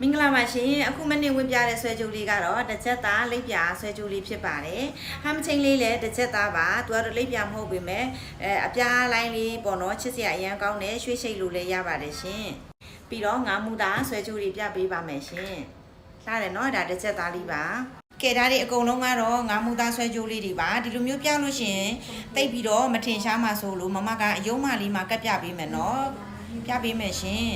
မင်္ဂလာပါရှင်အခုမနေ့ဝင်ပြတဲ့ဆွဲကြိုးလေးကတော့တစ်ချက်သားလိပ်ပြာဆွဲကြိုးလေးဖြစ်ပါတယ်ဟမ်ချင်းလေးလည်းတစ်ချက်သားပါသူကတော့လိပ်ပြာမဟုတ်ပေမဲ့အဲအပြားလိုင်းလေးပေါ့နော်ချစ်စရာအရန်ကောင်းတယ်ရွှေရှိတ်လိုလည်းရပါတယ်ရှင်ပြီးတော့ငါမူသားဆွဲကြိုးလေးပြပေးပါမယ်ရှင်လှတယ်နော်ဒါတစ်ချက်သားလေးပါကဲဒါတွေအကုန်လုံးကတော့ငါမူသားဆွဲကြိုးလေးတွေပါဒီလိုမျိုးပြလို့ရှရင်တိတ်ပြီးတော့မထင်ရှားမှဆိုလို့မမကအယုံမလေးမှာကတ်ပြပေးမယ်နော်ပြပေးမယ်ရှင်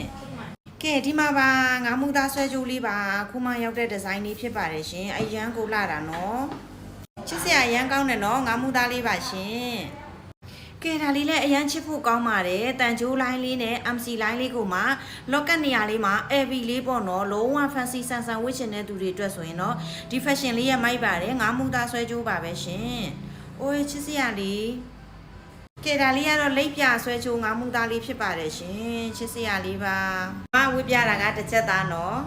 ကဲဒီမှာပါငါမူသားဆွဲကြိုးလေးပါခုမှရောက်တဲ့ဒီဇိုင်းလေးဖြစ်ပါတယ်ရှင်အရန်ကိုလာတာနော်ချစ်စရာအရန်ကောင်းတယ်နော်ငါမူသားလေးပါရှင်ကဲဒါလေးလည်းအရန်ချစ်ဖို့ကောင်းပါတယ်တန်ကြိုးလိုင်းလေးနဲ့ MC လိုင်းလေးကိုမှလော့ကတ်နေရာလေးမှာ AV လေးပေါ့နော်လုံးဝ fancy ဆန်ဆန်ဝတ်ချင်တဲ့သူတွေအတွက်ဆိုရင်တော့ဒီ fashion လေးရမိုက်ပါတယ်ငါမူသားဆွဲကြိုးပါပဲရှင်အိုးချစ်စရာလေး ကဲဒါလေးကတော့လိပ်ပြဆွဲချိုးငါမူသားလေးဖြစ်ပါတယ်ရှင်ချစ်စရာလေးပါမဝေးပြတာကတစ်ချက်သားနော်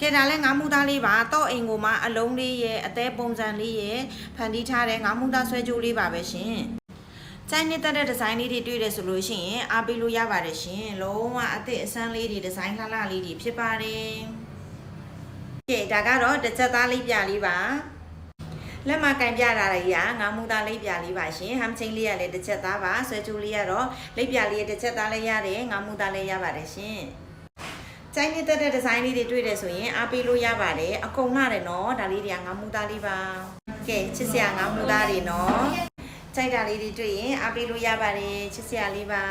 ကဲဒါလည်းငါမူသားလေးပါတော့အိမ်ကိုမှအလုံးလေးရဲ့အသေးပုံစံလေးရဲ့ဖန်တီးထားတဲ့ငါမူသားဆွဲချိုးလေးပါပဲရှင်ကျိုင်းနေတဲ့ဒီဇိုင်းလေးတွေတွေ့တယ်ဆိုလို့ရှိရင်အားပေးလို့ရပါတယ်ရှင်လုံးဝအသစ်အဆန်းလေးတွေဒီဇိုင်းလှလှလေးတွေဖြစ်ပါတယ်ကဲဒါကတော့တစ်ချက်သားလိပ်ပြလေးပါ လက်မကင်ပြတာလေးကငါမူသားလိပ်ပြလေးပါရှင်ဟမ်ချင်းလေးကလည်းတစ်ချက်သားပါဆွဲချူလေးကတော့လိပ်ပြလေးရဲ့တစ်ချက်သားလည်းရတယ်ငါမူသားလည်းရပါတယ်ရှင်ကျိုင်းနေတဲ့ဒီဇိုင်းလေးတွေတွေ့တယ်ဆိုရင်အားပေးလို့ရပါတယ်အကုန်လာတယ်နော်ဒါလေးတွေကငါမူသားလေးပါကဲချစ်စရာငါမူသားတွေနော်ကြိုက်တာလေးတွေတွေ့ရင်အားပေးလို့ရပါတယ်ချစ်စရာလေးပါ